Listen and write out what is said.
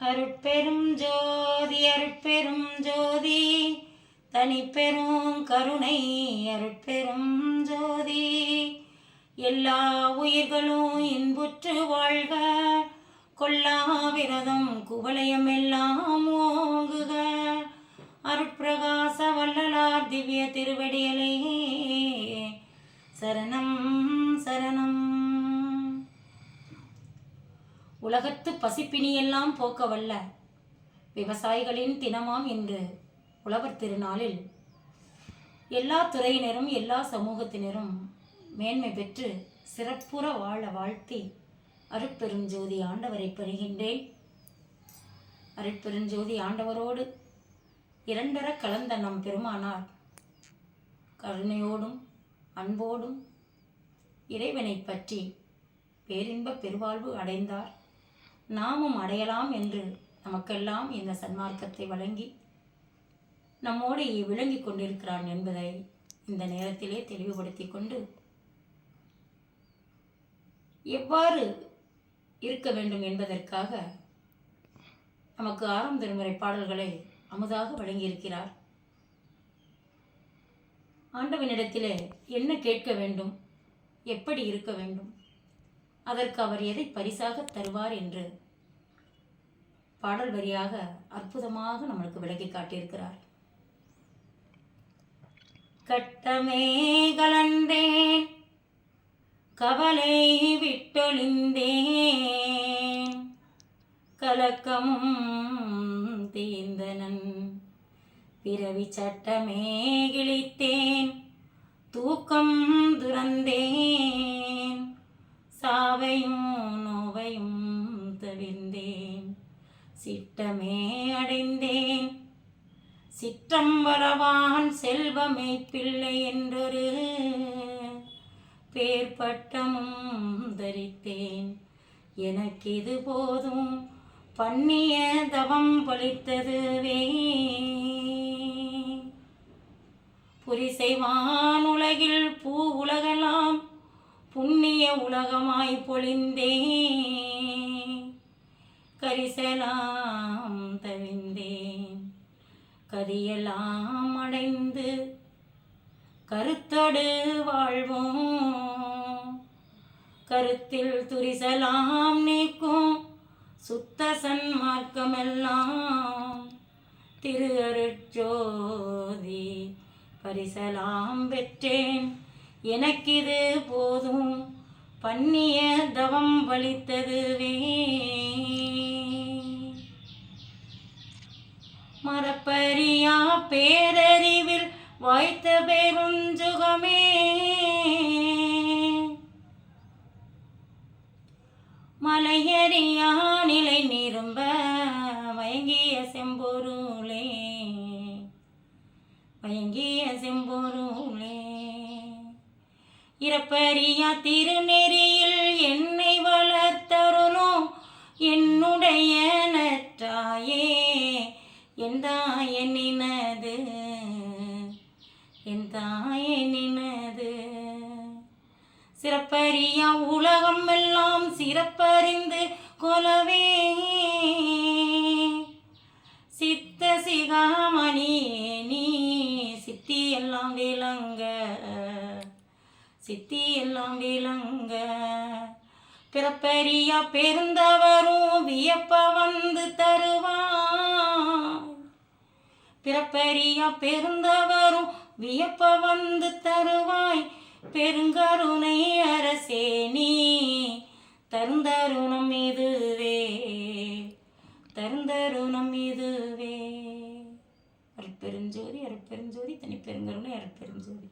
அருட்பெரும் ஜோதி அருட்பெரும் ஜோதி. தனிப்பெரும் கருணை அருட்பெரும் ஜோதி. எல்லா உயிர்களும் இன்புற்று வாழ்க. கொல்லா விரதம் குவலயம் எல்லாம் ஓங்குக. அருட்பிரகாச வல்லலார் திவ்ய திருவடிகளே. சரணம் சரணம். உலகத்து பசிப்பினியெல்லாம் போக்க வல்ல விவசாயிகளின் தினமாம் இன்று உழவர் திருநாளில். எல்லா துறையினரும் எல்லா சமூகத்தினரும் மேன்மை பெற்று சிறப்புற வாழ வாழ்த்தி அருட்பெருஞ்சோதி ஆண்டவரை பெறுகின்றேன். அருட்பெருஞ்சோதி ஆண்டவரோடு இரண்டர கலந்த நம் பெருமானார். கருணையோடும் அன்போடும் இறைவனை பற்றி பேரின்ப பெருவாழ்வு அடைந்தார். நாமும் அடையலாம் என்று நமக்கெல்லாம் இந்த சன்மார்க்கத்தை வழங்கி நம்மோடு விளங்கிக் கொண்டிருக்கிறான் என்பதை இந்த நேரத்திலே தெளிவுபடுத்திக் கொண்டு எவ்வாறு இருக்க வேண்டும் என்பதற்காக நமக்கு ஆறாம் திருமுறை பாடல்களை அமுதாக வழங்கியிருக்கிறார். ஆண்டவனிடத்திலே என்ன கேட்க வேண்டும்? எப்படி இருக்க வேண்டும்? அதற்கு அவர் எதை பரிசாக தருவார் என்று பாடல் வரியாக அற்புதமாக நம்மளுக்கு விளக்கி காட்டியிருக்கிறார். கட்டமே கலந்தேன் கவலை விட்டொழிந்தேன் கலக்கமும் தீர்ந்தனன். பிறவி சட்டமே கிழித்தேன் தூக்கம் துறந்தேன். சிட்டமே அடைந்தேன். சிற்றம்பலவான் செல்வமே பிள்ளை என்றொரு. பேர்பட்டமும் தரித்தேன். எனக்கு இது போதும்? பண்ணிய தவம் பலித்ததுவே புரிசைவான் உலகில் பூ உலகலாம். புண்ணிய உலகமாய் பொழிந்தே கரிசலாம் கதியெல்லாம் அடைந்து கருத்தொடு வாழ்வோம். கருத்தில் துரிசலாம் நீக்கும் சுத்த சன்மார்க்கமெல்லாம். திரு அருட்சோதி பரிசலாம் பெற்றேன். எனக்கிது போதும். பண்ணிய தவம் வலித்ததுவே. மரப்பரியா பேரறிவில் வாய்த்த பெருஞ்சுகமே. மலையறியா நிலை நிரும்ப மயங்கிய செம்பொருளே. மயங்கிய செம்பொருளே. இறப்பறியா திருநெறியில் என் தாயனினது சிறப்பறியா உலகம் எல்லாம் சிறப்பறிந்து கொலவே. சித்த சிகாமணியே நீ சித்தி எல்லாம் விளங்க. சித்தி எல்லாம் விளங்க. பிறப்பறியா பெருந்தவரும் வியப்ப வந்து தருவான் பிறப்பறியா பெருந்தவரும் வியப்ப வந்து தருவாய் பெருங்கருணை அரசே நீ. தருந்தருணம் இதுவே தருந்தருணம் இதுவே. அருட்பெருஞ்சோதி அருட்பெருஞ்சோதி தனி பெருங்கருணை அருட்பெருஞ்சோதி.